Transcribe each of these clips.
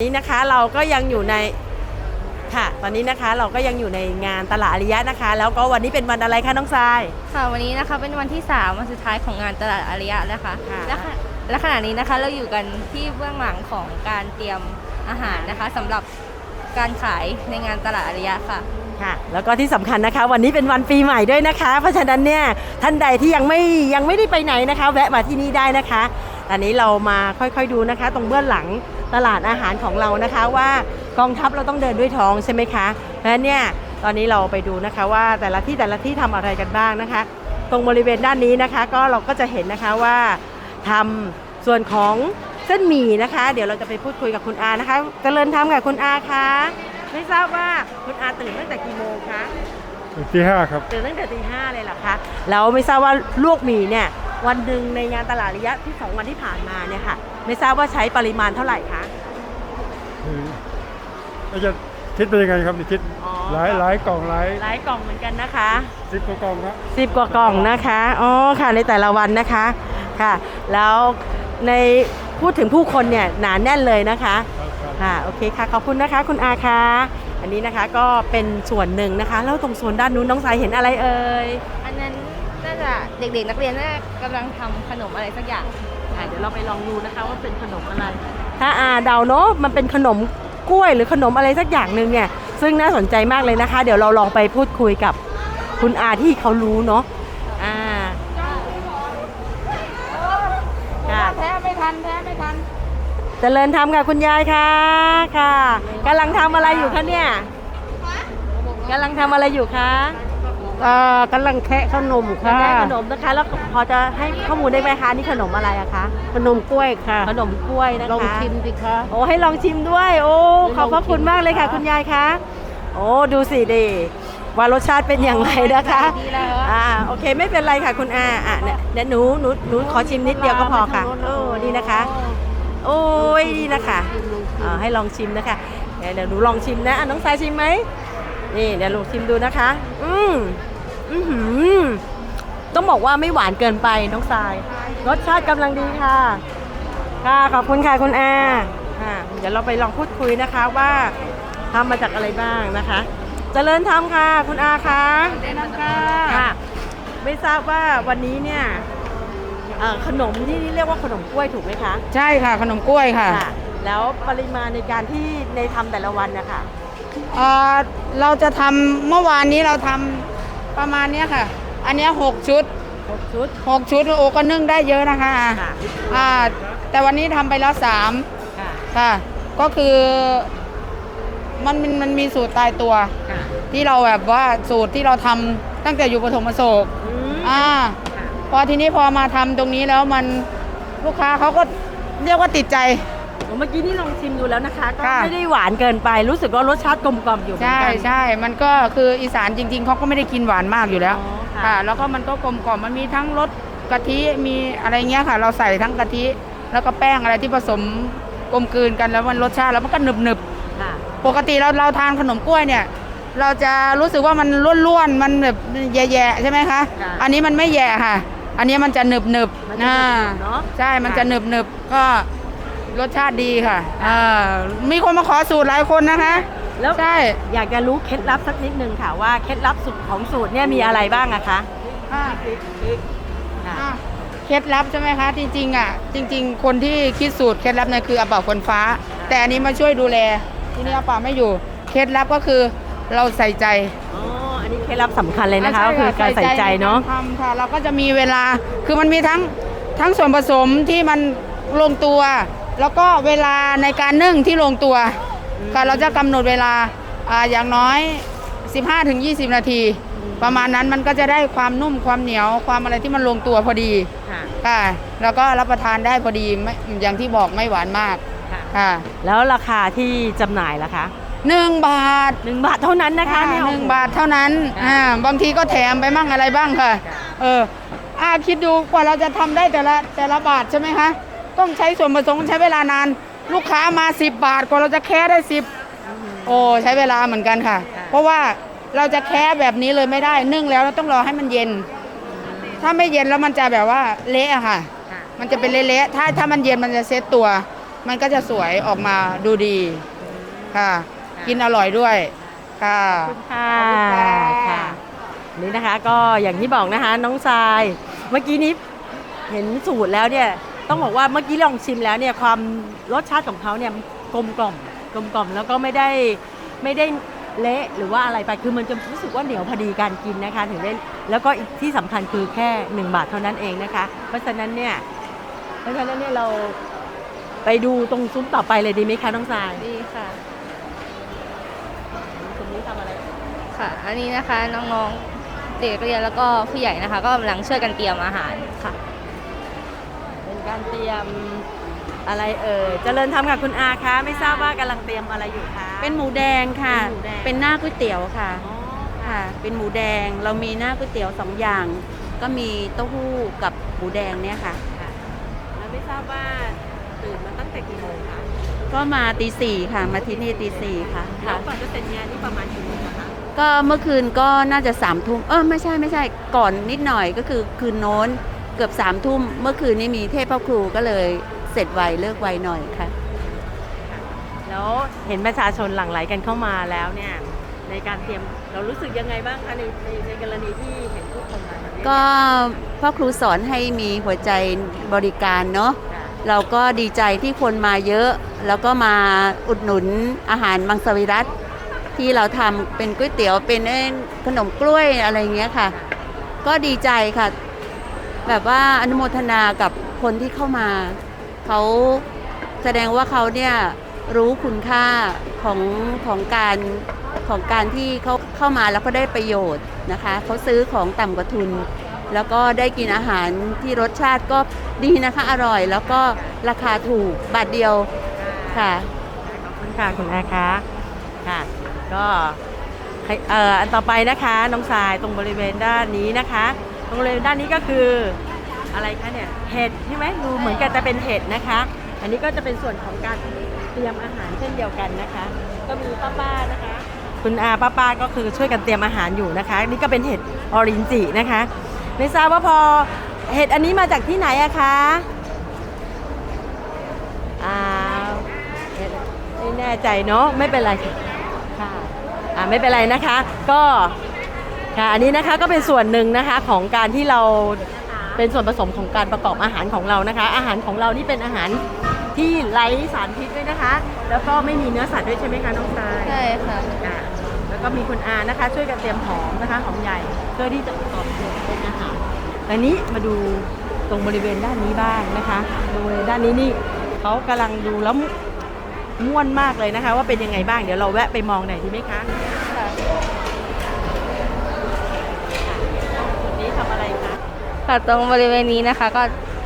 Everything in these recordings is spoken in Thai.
นี้นะคะเราก็ยังอยู่ในค่ะ ตอนนี้นะคะเราก็ยังอยู่ในงานตลาดอาริยะนะคะ แล้วก็วันนี้เป็นวันอะไรคะน้องทรายค่ะวันนี้นะคะเป็นวันที่ 3 วันสุดท้ายของงานตลาดอาริยะนะคะค่ะและขณะและขณะนี้นะคะเราอยู่กันที่เบื้องหลังของการเตรียมอาหารนะคะสำหรับการขายในงานตลาดอาริยะค่ะค่ะ แล้วก็ที่สำคัญนะคะ วันนี้เป็นวันปีใหม่ด้วยนะคะ เพราะฉะนั้นเนี่ยท่านใดที่ยังไม่ยังไม่ได้ไปไหนนะคะ แวะมาที่นี่ได้นะคะ อันนี้เรามาค่อยๆดูนะคะ ตรงเบื้องหลังตลาดอาหารของเรานะคะว่ากองทัพเราต้องเดินด้วยท้องใช่ไหมคะเพราะฉะนั้นเนี่ยตอนนี้เราไปดูนะคะว่าแต่ละที่แต่ละที่ทำอะไรกันบ้างนะคะ ตรงบริเวณด้านนี้นะคะ ก็เราก็จะเห็นนะคะว่าทำส่วนของเส้นหมี่นะคะ เดี๋ยวเราจะไปพูดคุยกับคุณอานะคะเจริญทำกับคุณอาคะไม่ทราบว่าคุณอาตื่นตั้งแต่กี่โมงคะที่ห้าครับตื่นตั้งแต่ตีห้าเลยเหรอคะแล้วไม่ทราบว่าลวกหมี่เนี่ย วันหนึ่งในงานตลาดระยะที่สองวันที่ผ่านมาเนี่ยค่ะ ไม่ทราบว่าใช้ปริมาณเท่าไหร่คะคือแล้วจะคิดเป็นยังไงครับนี่คิดอ๋อหลายหลายกล่องหลายหลายกล่องเหมือนกันนะคะสิบกว่ากล่องครับสิบกว่ากล่องนะคะอ๋อค่ะในแต่ละวันนะคะค่ะ แล้วในพูดถึงผู้คนเนี่ยหนาแน่นเลยนะคะครับครับค่ะโอเคค่ะขอบคุณนะคะคุณอาคะอันนี้นะคะก็เป็นส่วนหนึ่งนะคะ แล้วตรงโซนด้านนู้นน้องสายเห็นอะไรเอ่ยอั นนั้นน่าจะเด็กๆนักเรียนน่าจะกำลังทำขนมอะไรสักอย่าง อะเดี๋ยวเราไปลองดูนะคะว่าเป็นขนมอะไร ถ้าอาเดาเนาะมันเป็นขนมกล้วยหรือขนมอะไรสักอย่างหนึ่งเนี่ย ซึ่งน่าสนใจมากเลยนะคะ เดี๋ยวเราลองไปพูดคุยกับคุณอาที่เขารู้เนาะอ่าค่ะแท้ไม่ทันแท้ไม่ทันเจริญธรรมค่ะคุณยายค่ะค่ะกำลังทำอะไรอยู่คะเนี่ยกำลังทำอะไรอยู่คะ อ่ากำลังแคะขนมค่ะ แม่ขนมนะคะ แล้วพอจะให้ข้อมูลได้ไหมคะนี่ขนมอะไรอะคะขนมกล้วยค่ะขนมกล้วยนะคะลองชิมสิคะ โอ้ให้ลองชิมด้วย โอ้ขอบพระคุณมากเลยค่ะ คุณยายคะโอ้ดูสิดิว่ารสชาติเป็นอย่างไรนะคะดีแล้วอะอ่าโอเคไม่เป็นไรค่ะคุณอาอะเนี่ยเดี๋ยวหนูหนูหนูขอชิมนิดเดียวก็พอค่ะโอ้นี่นะคะ โอ้ยนี่นะคะอ่าให้ลองชิมนะคะเดี๋ยวเดี๋ยวหนูลองชิมนะอะน้องสายชิมไหม นี่เดี๋ยวลองชิมดูนะคะ อืมอือหือต้องบอกว่าไม่หวานเกินไปน้องสาย รสชาติกำลังดีค่ะ ค่ะขอบคุณค่ะคุณอาอ่าเดี๋ยวเราไปลองพูดคุยนะคะว่าทำมาจากอะไรบ้างนะคะเจริญธรรมค่ะ คุณอาคะค่ะไม่ทราบว่าวันนี้เนี่ยเอ่อขนมที่เรียกว่าขนมกล้วยถูกไหมคะ ใช่ค่ะขนมกล้วยค่ะค่ะแล้วปริมาณในการที่ในทำแต่ละวันนะคะอ่า เราจะทำเมื่อวานนี้เราทำประมาณเนี้ยค่ะ อันเนี้ยหกชุดหกชุดหกชุดโอ้ก็นึ่งได้เยอะนะคะค่ะอ่าแต่วันนี้ทำไปแล้วสามค่ะค่ะ ก็คือมันมันมันมีสูตรตายตัว ค่ะที่เราแบบว่าสูตรที่เราทำตั้งแต่อยู่ปฐมโศกอืมอ่า ค่ะพอทีนี้พอมาทำตรงนี้แล้วมันลูกค้าเขาก็เรียกว่าติดใจ เมื่อกี้นี่ลองชิมดูแล้วนะคะ ก็ค่ะ ไม่ได้หวานเกินไปรู้สึกว่ารสชาติกลมกล่อมอยู่เหมือนใช่กัน ใช่ มันก็คืออีสานจริง ๆเขาก็ไม่ได้กินหวานมากอยู่แล้วอ๋อค่ะ ค่ะ แล้วก็มันก็กลมกล่อมมันมีทั้งรสกะทิมีอะไรเงี้ยค่ะ เราใส่ทั้งกะทิแล้วก็แป้งอะไรที่ผสมกลมกลืนกันแล้วมันรสชาติแล้วมันก็หนึบหนึบค่ะๆปกติเราเราทานขนมกล้วยเนี่ย เราจะรู้สึกว่ามันร่วนๆมันแบบแย่ๆใช่ไหมคะ ค่ะอันนี้มันไม่แย่ค่ะ อันนี้มันจะหนึบหนึบมันๆจะอ่าหนึบๆเนอะ ใช่มันค่ะจะหนึบหนึบๆก็ รสชาติดีค่ะอ่ามีคนมาขอสูตรหลายคนนะคะแล้วใช่ อยากจะรู้เคล็ดลับสักนิดนึงค่ะว่าเคล็ดลับสูตรของสูตรเนี่ยมีอะไรบ้างอะคะอ่าค่ะอะเคล็ดลับใช่ไหมคะ จริงๆอะจริง ๆ คนที่คิดสูตรเคล็ดลับเนี่ยคืออาเป่าคนฟ้า แต่อันนี้มาช่วยดูแลที่นี่อาเป่าไม่อยู่เคล็ดลับก็คือเราใส่ใจอ๋ออันนี้เคล็ดลับสำคัญเลยนะคะใช่ก็คือการใส่ใจเนาะใกรทำค่ะเราก็จะมีเวลาคือมันมีทั้งทั้งส่วนผสมที่มันลงตัว แล้วก็เวลาในการนึ่งที่ลงตัวค่ะเราจะกำหนดเวลาอ่าอย่างน้อย 15-20 นาที ประมาณนั้นมันก็จะได้ความนุ่มความเหนียวความอะไรที่มันลงตัวพอดีค่ะค่ะแล้วก็รับประทานได้พอดีไม่อย่างที่บอกไม่หวานมากค่ะค่ะแล้วราคาที่จำหน่ายล่ะคะหนึ่งบาทหนึ่งบาทเท่านั้นนะคะค่ะเนี่ยหนึ่งบาทเท่านั้นค่ะอ่าบางทีก็แถมไปมั่งอะไรบ้างค่ะค่ะ เอออาคิดดูกว่าเราจะทำได้แต่ละแต่ละบาทใช่ไหมคะ ต้องใช้ส่วนผสมใช้เวลานาน ลูกค้ามา 10 บาทกว่าเราจะแค่ได้ 10 โอ้ใช้เวลาเหมือนกันค่ะ เพราะว่าเราจะแค่แบบนี้เลยไม่ได้นึ่งแล้วเราต้องรอให้มันเย็น ถ้าไม่เย็นแล้วมันจะแบบว่าเละอะค่ะค่ะมันจะเป็นเละๆถ้าถ้ามันเย็นมันจะเซตตัว มันก็จะสวยออกมาดูดีค่ะ กินอร่อยด้วยค่ะขอบคุณค่ะขอบคุณค่ะค่ะนี่นะคะก็อย่างที่บอกนะคะ น้องทราย เมื่อกี้นี้เห็นสูตรแล้วเนี่ย ต้องบอกว่าเมื่อกี้ลองชิมแล้วเนี่ยความรสชาติของเขาเนี่ยกลมกล่อมกลมกล่อมแล้วก็ไม่ได้ไม่ได้เละหรือว่าอะไรไปคือมันจะรู้สึกว่าเหนียวพอดีการกินนะคะถึงได้แล้วก็อีกที่สำคัญคือแค่ 1 บาทเท่านั้นเองนะคะ เพราะฉะนั้นเนี่ยเพราะฉะนั้นเนี่ยเราไปดูตรงซุ้มต่อไปเลยดีไหมคะน้องทรายดีค่ะซุ้มนี้ทำอะไรค่ะ อันนี้นะคะน้องๆเด็กเรียนแล้วก็ผู้ใหญ่นะคะ ก็กำลังช่วยกันเตรียมอาหารค่ะเป็น การเตรียมอะไรเอ่ยเจริญทำกับคุณอาคะไม่ทราบว่ากำลังเตรียมอะไรอยู่คะ เป็นหมูแดงค่ะ เป็นหมูแดงเป็นหน้าก๋วยเตี๋ยวค่ะอ๋อค่ะ เป็นหมูแดงเรามีหน้าก๋วยเตี๋ยวสองอย่าง ก็มีเต้าหู้กับหมูแดงเนี่ยค่ะค่ะแล้วไม่ทราบว่าตื่นมาตั้งแต่กี่โมงคะก็มาตีสี่ค่ะ มาที่นี่ตีสี่ค่ะแล้ค่ะวก่อนจะเสร็จงานนี่ประมาณกี่โมงอะคะก็เมื่อคืนก็น่าจะสามทุ่มเออไม่ใช่ไม่ใช่ก่อนนิดหน่อยก็คือคืนโน้น เกือบสามทุ่มเมื่อคืนนี้มีเทพพระครูก็เลยเสร็จไวเลิกไวหน่อยค่ะ แล้วเห็นประชาชนหลั่งไหลกันเข้ามาแล้วเนี่ยในการเตรียมเรารู้สึกยังไงบ้างคะในในในกรณีที่เห็นทุกคนมาแบบนี้ก็พ่อครูสอนให้มีหัวใจบริการเนาะค่ะเราก็ดีใจที่คนมาเยอะ แล้วก็มาอุดหนุนอาหารมังสวิรัตที่เราทำเป็นก๋วยเตี๋ยวเป็นเอ้ยขนมกล้วยอะไรอย่างเงี้ยค่ะ ก็ดีใจค่ะ แบบว่าอนุโมทนากับคนที่เข้ามา เขาแสดงว่าเขาเนี่ยรู้คุณค่าของของการของการที่เขาเข้ามาแล้วก็ได้ประโยชน์นะคะเขาซื้อของต่ำกว่าทุน แล้วก็ได้กินอาหารที่รสชาติก็ดีนะคะอร่อย แล้วก็ราคาถูกบาทเดียวค่ะขอบคุณค่ะคุณอาคะค่ะก็เอ่ออันต่อไปนะคะน้องทรายตรงบริเวณด้านนี้นะคะ ตรงบริเวณด้านนี้ก็คืออะไรคะเนี่ยเห็ดใช่ไหมดูเหมือนกันจะเป็นเห็ดนะคะ อันนี้ก็จะเป็นส่วนของการเตรียมอาหารเช่นเดียวกันนะคะ ก็มีป้าป้าๆนะคะ คุณอาป้าป้าๆก็คือช่วยกันเตรียมอาหารอยู่นะคะ นี่ก็เป็นเห็ดออรินจินะคะไม่ทราบว่าพอเห็ดอันนี้มาจากที่ไหนอะคะอ้าวไม่แน่ใจเนาะไม่เป็นไรค่ะอ่าไม่เป็นไรนะคะ ก็ ค่ะอันนี้นะคะก็เป็นส่วนหนึ่งนะคะของการที่เราเป็นส่วนผสมของการประกอบอาหารของเรานะคะ อาหารของเรานี่เป็นอาหารที่ไร้สารพิษด้วยนะคะ แล้วก็ไม่มีเนื้อสัตว์ด้วยใช่ไหมคะน้องทรายใช่ค่ะอะ แล้วก็มีคุณอานะคะ ช่วยกันเตรียมหอมนะคะหอมใหญ่เพื่อที่จะประกอบเป็นอาหารอันนี้มาดูตรงบริเวณด้านนี้บ้างนะคะตรงบริเวณด้านนี้นี่เขากำลังดูแล้วม่วนมากเลยนะคะ ว่าเป็นยังไงบ้างเดี๋ยวเราแวะไปมองหน่อยดีไหมคะ ค่ะ จุดนี้ทำอะไรคะ ค่ะตรงบริเวณนี้นะคะก็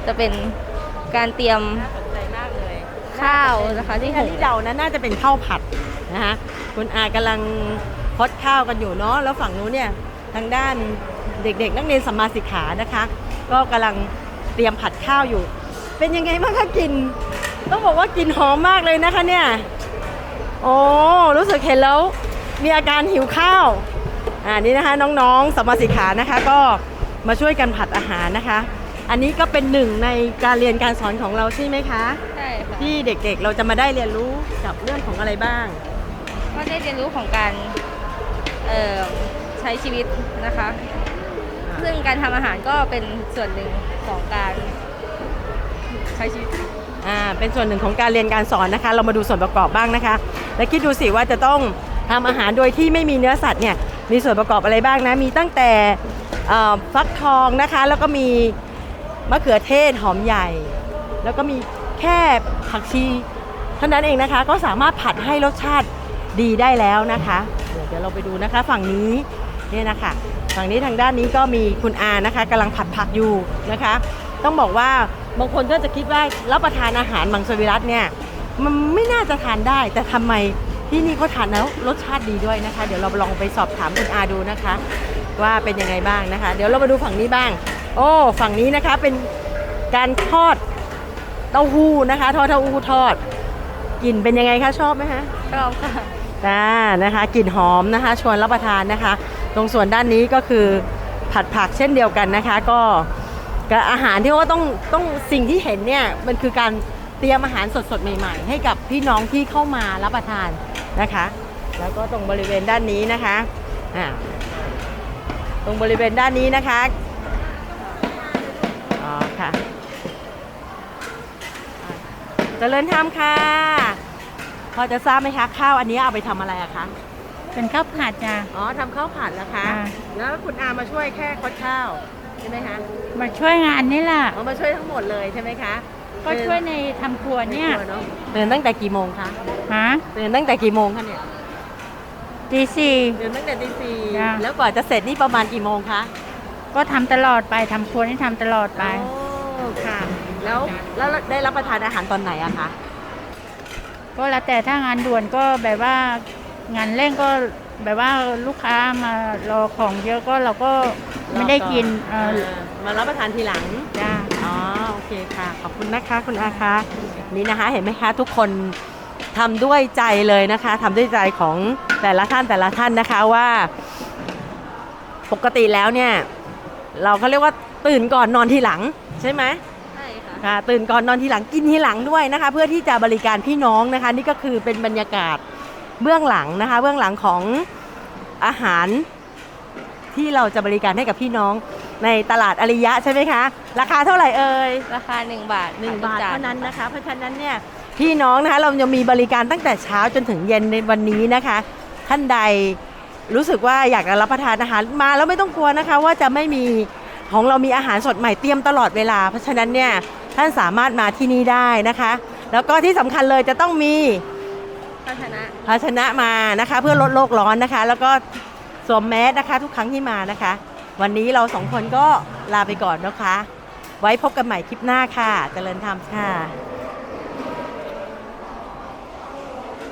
จะเป็นการเตรียมข้าวนะคะที่ที่เดานะน่าจะเป็นข้าวผัดนะคะคุณอากำลังพดข้าวกันอยู่เนาะแล้วฝั่งนู้นเนี่ยทางด้านเด็กๆ นักเรียนสัมมาสิกขานะคะ ก็กำลังเตรียมผัดข้าวอยู่ เป็นยังไงบ้างคะกิน ต้องบอกว่ากลิ่นหอมมากเลยนะคะเนี่ยโอ้รู้สึกเห็นแล้วมีอาการหิวข้าวอ่านี่นะคะน้องๆสัมมาสิกขานะคะก็ มาช่วยกันผัดอาหารนะคะ อันนี้ก็เป็นหนึ่งในการเรียนการสอนของเราใช่ไหมคะ ใช่ค่ะที่เด็กๆเราจะมาได้เรียนรู้กับเรื่องของอะไรบ้าง ก็ได้เรียนรู้ของการเอ่อใช้ชีวิตนะคะ ซึ่งการทำอาหารก็เป็นส่วนหนึ่งของการใช้ชีวิต อ่า เป็นส่วนหนึ่งของการเรียนการสอนนะคะ เรามาดูส่วนประกอบบ้างนะคะ และคิดดูสิว่าจะต้องทำอาหารโดยที่ไม่มีเนื้อสัตว์เนี่ย มีส่วนประกอบอะไรบ้างนะ มีตั้งแต่เอ่อ ฟักทองนะคะ แล้วก็มีมะเขือเทศหอมใหญ่ แล้วก็มีแค่ผักชีเท่านั้นเองนะคะ ก็สามารถผัดให้รสชาติดีได้แล้วนะคะเดี๋ยวเราไปดูนะคะฝั่งนี้เนี่ยนะคะฝั่งนี้ทางด้านนี้ก็มีคุณอานะคะกำลังผัดผักอยู่นะคะ ต้องบอกว่าบางคนก็จะคิดว่ารับประทานอาหารมังสวิรัตเนี่ยมันไม่น่าจะทานได้ แต่ทำไมที่นี่เขาทานแล้วรสชาติดีด้วยนะคะ เดี๋ยวเราลองไปสอบถามคุณอาดูนะคะ ว่าเป็นยังไงบ้างนะคะ เดี๋ยวเรามาดูฝั่งนี้บ้าง โอ้ฝั่งนี้นะคะเป็นการทอดเต้าหู้นะคะ ทอดเต้าหู้ทอดกลิ่นเป็นยังไงคะชอบไหมคะชอบค่ะอ่านะคะกลิ่นหอมนะคะ ชวนรับประทานนะคะ ตรงส่วนด้านนี้ก็คือผัดผักเช่นเดียวกันนะคะ ก็กับอาหารที่ว่าต้องต้องสิ่งที่เห็นเนี่ยมันคือการเตรียมอาหารสดๆใหม่ ๆ ให้กับพี่น้องที่เข้ามารับประทานนะคะ แล้วก็ตรงบริเวณด้านนี้นะคะอ่า ตรงบริเวณด้านนี้นะคะอ๋อค่ะเจริญธรรมค่ะ พอจะทราบไหมคะข้าวอันนี้เอาไปทำอะไรอะคะเป็นข้าวผัดจ้ะ อ๋อทำข้าวผัดนะคะ ค่ะ แล้วคุณอามาช่วยแค่คดข้าวใช่ไหมคะมาช่วยงานนี่แหละเอามาช่วยทั้งหมดเลยใช่ไหมคะก็ช่วยในทำครัวเนี่ยใครัวอะตื่นตั้งแต่กี่โมงคะฮะตื่นตั้งแต่กี่โมงคะเนี่ย ตีสี่ ตื่นตั้งแต่ตีสี่จ้ะ แล้วกว่าจะเสร็จนี่ประมาณกี่โมงคะก็ทำตลอดไปทำครัวนี่ทำตลอดไป โอ้ค่ะ แล้วแล้วได้รับประทานอาหารตอนไหนอะคะก็แล้วแต่ถ้างานด่วนก็แบบว่างานเร่งก็แบบว่าลูกค้ามารอของเยอะก็เราก็ไม่ได้กินเออเออมารับประทานทีหลัง จ้า อ๋อ โอเคค่ะ ขอบคุณนะคะ คุณอาคะนี่นะคะ เห็นไหมคะ ทุกคน ทำด้วยใจเลยนะคะทำด้วยใจของแต่ละท่านแต่ละท่านนะคะว่า ปกติแล้วเนี่ย เราก็เรียกว่าตื่นก่อนนอนทีหลังใช่ไหมใช่ค่ะค่ะตื่นก่อนนอนทีหลังกินทีหลังด้วยนะคะ เพื่อที่จะบริการพี่น้องนะคะ นี่ก็คือเป็นบรรยากาศเบื้องหลังนะคะ เบื้องหลังของอาหารที่เราจะบริการให้กับพี่น้องในตลาดอริยะใช่ไหมคะ ราคาเท่าไหร่เอ่ย ราคา 1 บาทหนึ่งค่ะบาททุกจเท่านั้นนะคะ เพราะฉะนั้นเนี่ย พี่น้องนะคะเราจะมีบริการตั้งแต่เช้าจนถึงเย็นในวันนี้นะคะ ท่านใดรู้สึกว่าอยากจะรับประทานอาหารมาแล้วไม่ต้องกลัวนะคะ ว่าจะไม่มีของเรามีอาหารสดใหม่เตรียมตลอดเวลา เพราะฉะนั้นเนี่ยท่านสามารถมาที่นี่ได้นะคะ แล้วก็ที่สำคัญเลยจะต้องมีภาชนะภาชนะมานะคะ เพื่อลดโลกร้อนนะคะ แล้วก็สวมแมสนะคะ ทุกครั้งที่มานะคะ วันนี้เราสองคนก็ลาไปก่อนนะคะ ไว้พบกันใหม่คลิปหน้าค่ะ เจริญธรรมค่ะ